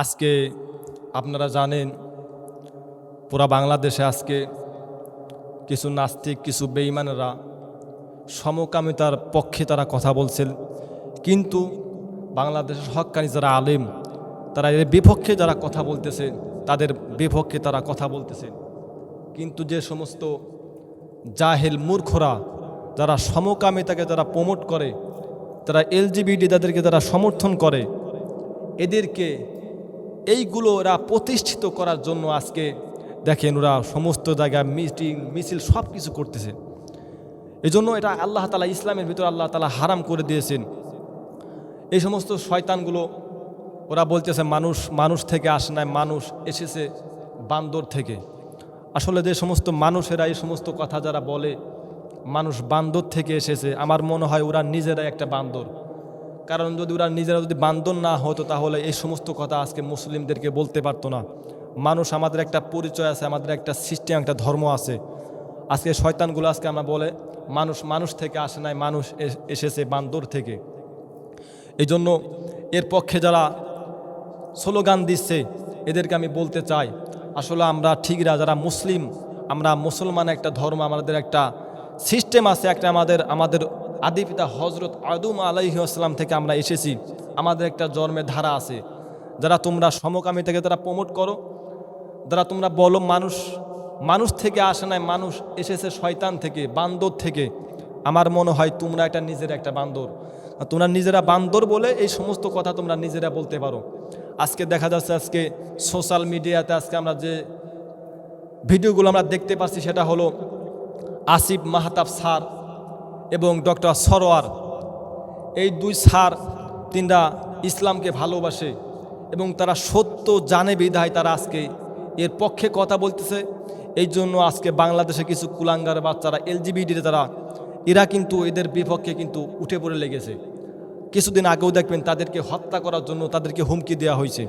আজকে আপনারা জানেন, পুরা বাংলাদেশে আজকে কিছু নাস্তিক, কিছু বেঈমানেরা সমকামিতার পক্ষে তারা কথা বলছেন। কিন্তু বাংলাদেশের হক্কানি যারা আলেম, তারা এর বিপক্ষে যারা কথা বলতেছে, তাদের বিপক্ষে তারা কথা বলতেছে। কিন্তু যে সমস্ত জাহেল মূর্খরা যারা সমকামিতাকে যারা প্রমোট করে, তারা এলজিবিডি তাদেরকে যারা সমর্থন করে, এদেরকে এইগুলো ওরা প্রতিষ্ঠিত করার জন্য আজকে দেখেন ওরা সমস্ত জায়গায় মিটিং, মিছিল সব কিছু করতেছে। এই জন্য এটা আল্লাহ তালা ইসলামের ভিতরে আল্লাহ তালা হারাম করে দিয়েছেন। এই সমস্ত শয়তানগুলো ওরা বলতেছে, মানুষ মানুষ থেকে আসে নাই, মানুষ এসেছে বান্দর থেকে। আসলে যে সমস্ত মানুষেরা এই সমস্ত কথা যারা বলে, মানুষ বান্দর থেকে এসেছে। আমার মনে হয় ওরা নিজেরাই একটা বান্দর। কারণ যদি ওরা নিজেরা যদি বান্দর না হতো, তাহলে এই সমস্ত কথা আজকে মুসলিমদেরকে বলতে পারতো না। মানুষ আমাদের একটা পরিচয় আছে, আমাদের একটা সিস্টেম একটা ধর্ম আছে। আজকে শয়তানগুলো আজকে আমরা বলে, মানুষ মানুষ থেকে আসে নাই, মানুষ এস- এসেছে বান্দর থেকে। এই জন্য এর পক্ষে যারা স্লোগান দিচ্ছে, এদেরকে আমি বলতে চাই, আসলে আমরা ঠিকরা যারা মুসলিম, আমরা মুসলমান একটা ধর্ম, আমাদের একটা সিস্টেম আছে, একটা আমাদের আমাদের আদি পিতা হজরত আদুম আলাইহি আসসালাম থেকে আমরা এসেছি। আমাদের একটা জন্মের ধারা আছে। যারা তোমরা সমকামী থেকে তারা প্রমোট করো। যারা তোমরা বলো মানুষ মানুষ থেকে আসে নাই, মানুষ এসেছে শয়তান থেকে, বান্দর থেকে। আমার মনে হয় তোমরা এটা নিজের একটা বান্দর। তোমরা নিজেরা বান্দর বলে এই সমস্ত কথা তোমরা নিজেরা বলতে পারো। আজকে দেখা যাচ্ছে আজকে সোশ্যাল মিডিয়াতে আজকে আমরা যে ভিডিওগুলো আমরা দেখতে পাচ্ছি সেটা হলো আসিফ মাহতাব স্যার। এবং ডক্টর সরোয়ার, এই দুই স্যার তিনরা ইসলামকে ভালোবাসে এবং তারা সত্য জানে বিধায় তারা আজকে এর পক্ষে কথা বলতেছে। এই জন্য আজকে বাংলাদেশে কিছু কুলাঙ্গার বাচ্চারা এলজিবিডিতে তারা, এরা কিন্তু এদের বিপক্ষে কিন্তু উঠে পড়ে লেগেছে। কিছুদিন আগেও দেখবেন তাদেরকে হত্যা করার জন্য তাদেরকে হুমকি দেওয়া হয়েছে।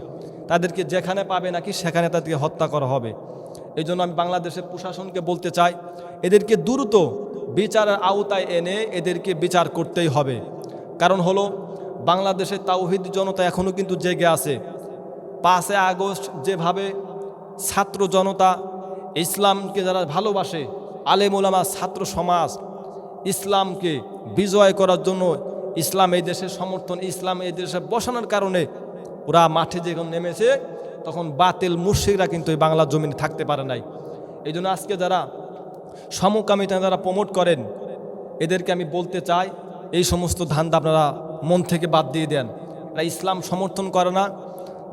তাদেরকে যেখানে পাবে নাকি সেখানে তাদেরকে হত্যা করা হবে। এই জন্য আমি বাংলাদেশের প্রশাসনকে বলতে চাই, এদেরকে দ্রুত বিচারের আওতায় এনে এদেরকে বিচার করতেই হবে। কারণ হলো বাংলাদেশের তাওহিদ জনতা এখনও কিন্তু জেগে আছে। পাঁচে আগস্ট যেভাবে ছাত্র জনতা ইসলামকে যারা ভালোবাসে, আলেম ওলামা ছাত্র সমাজ ইসলামকে বিজয় করার জন্য ইসলাম এই দেশের সমর্থন, ইসলাম এই দেশে বসানোর কারণে ওরা মাঠে যখন নেমেছে, তখন বাতিল মুর্শিকরা কিন্তু এই বাংলা জমিনে থাকতে পারে নাই। এই আজকে যারা সমকামিতা যারা প্রমোট করেন, এদেরকে আমি বলতে চাই, এই সমস্ত ধান্দা আপনারা মন থেকে বাদ দিয়ে দেন। এরা ইসলাম সমর্থন করে না।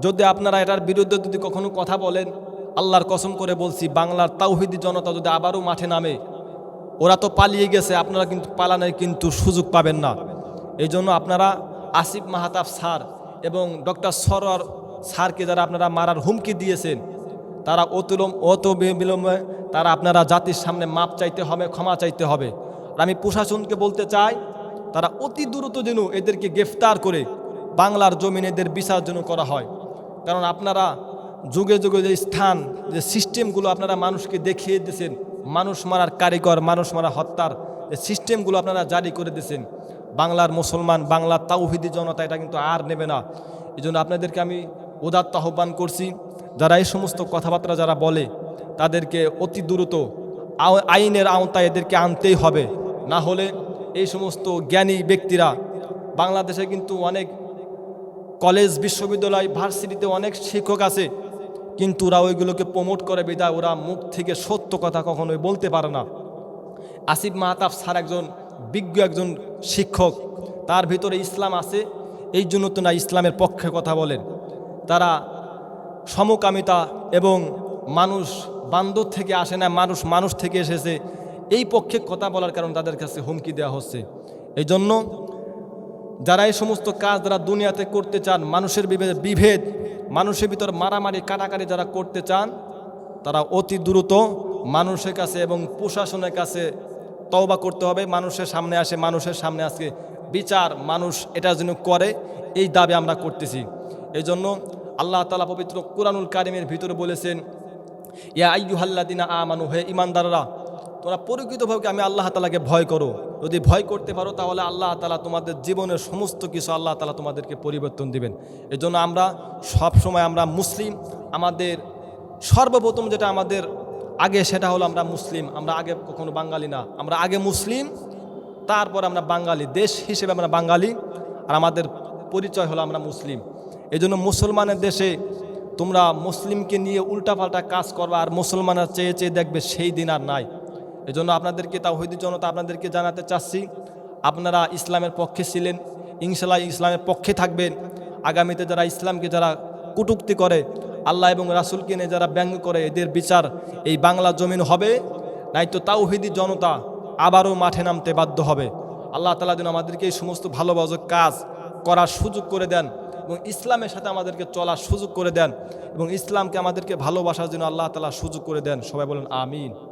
যদি আপনারা এটার বিরুদ্ধে যদি কখনো কথা বলেন, আল্লাহর কসম করে বলছি, বাংলার তাওহিদি জনতা যদি আবারও মাঠে নামে, ওরা তো পালিয়ে গেছে, আপনারা কিন্তু পালানোর কিন্তু সুযোগ পাবেন না। এই জন্য আপনারা আসিফ মাহাতাব স্যার এবং ডক্টর সরোয়ার স্যারকে যারা আপনারা মারার হুমকি দিয়েছেন তারা অতুলম অত বিলম্বে তারা আপনারা জাতির সামনে মাপ চাইতে হবে, ক্ষমা চাইতে হবে। আর আমি প্রশাসনকে বলতে চাই, তারা অতি দ্রুত যেন এদেরকে গ্রেফতার করে বাংলার জমিন এদের বিচার যেন করা হয়। কারণ আপনারা যুগে যুগে যে স্থান, যে সিস্টেমগুলো আপনারা মানুষকে দেখিয়ে দিয়েছেন, মানুষ মারার কারিগর, মানুষ মারা হত্যার যে সিস্টেমগুলো আপনারা জারি করে দিয়েছেন, বাংলার মুসলমান, বাংলার তাওহিদি জনতা এটা কিন্তু আর নেবে না। এই আপনাদেরকে আমি উদাত্ত আহ্বান করছি যারা এই সমস্ত কথাবার্তা যারা বলে, তাদেরকে অতি দ্রুত আইনের আওতায় এদেরকে আনতেই হবে। না হলে এই সমস্ত জ্ঞানী ব্যক্তিরা, বাংলাদেশে কিন্তু অনেক কলেজ, বিশ্ববিদ্যালয়, ভার্সিটিতে অনেক শিক্ষক আছে, কিন্তু ওরা ওইগুলোকে প্রমোট করে বিদায় ওরা মুখ থেকে সত্য কথা কখনোই বলতে পারে না। আসিফ মাহতাব স্যার একজন বিজ্ঞ একজন শিক্ষক, তার ভিতরে ইসলাম আছে, এই জন্য তো না ইসলামের পক্ষে কথা বলেন। তারা সমকামিতা এবং মানুষ বান্দর থেকে আসে না, মানুষ মানুষ থেকে এসেছে। এই পক্ষে কথা বলার কারণে তাদের কাছে হুমকি দেওয়া হচ্ছে। এই জন্য যারা এই সমস্ত কাজ যারা দুনিয়াতে করতে চান, মানুষের বিভেদ বিভেদ, মানুষের ভিতর মারামারি, কাটাকাটি যারা করতে চান, তারা অতি দ্রুত মানুষের কাছে এবং প্রশাসনের কাছে তওবা করতে হবে। মানুষের সামনে আসে, মানুষের সামনে আজকে বিচার, মানুষ এটা যেন করে। এই দাবি আমরা করতেছি। এই জন্য আল্লাহ তালা পবিত্র কোরআনুল কারিমের ভিতরে বলেছেন, ইয়া আইয়ুহাল্লাদিনা আমানু, হে ইমানদাররা তোমরা প্রকৃতভাবে আমি আল্লাহ তালাকে ভয় করো। যদি ভয় করতে পারো, তাহলে আল্লাহ তালা তোমাদের জীবনের সমস্ত কিছু আল্লাহ তালা তোমাদেরকে পরিবর্তন দিবেন। এজন্য আমরা সব সময় আমরা মুসলিম, আমাদের সর্বপ্রথম যেটা আমাদের আগে সেটা হলো আমরা মুসলিম, আমরা আগে কখনো বাঙালি না। আমরা আগে মুসলিম, তারপর আমরা বাঙালি, দেশ হিসেবে আমরা বাঙালি, আর আমাদের পরিচয় হলো আমরা মুসলিম। এই জন্য মুসলমানের দেশে তোমরা মুসলিমকে নিয়ে উল্টাপাল্টা কাজ করবা আর মুসলমানরা চেয়ে চেয়ে দেখবে সেই দিন আর নাই। এই জন্য আপনাদেরকে তা হইদি জনতা আপনাদেরকে জানাতে চাচ্ছি, আপনারা ইসলামের পক্ষে ছিলেন ইনশাল্লাহ ইসলামের পক্ষে থাকবেন। আগামীতে যারা ইসলামকে যারা কুটুক্তি করে, আল্লাহ এবং রাসুলকে নিয়ে যারা ব্যঙ্গ করে, এদের বিচার এই বাংলা জমিন হবে। নাই তো তাওহিদি জনতা আবারও মাঠে নামতে বাধ্য হবে। আল্লাহ তালা যেন আমাদেরকে এই সমস্ত ভালোবাসক কাজ করার সুযোগ করে দেন। এবং ইসলামের সাথে আমাদেরকে চলার সুযোগ করে দেন এবং ইসলামকে আমাদেরকে ভালোবাসার জন্য আল্লাহ তালা সুযোগ করে দেন। সবাই বলেন, আমিন।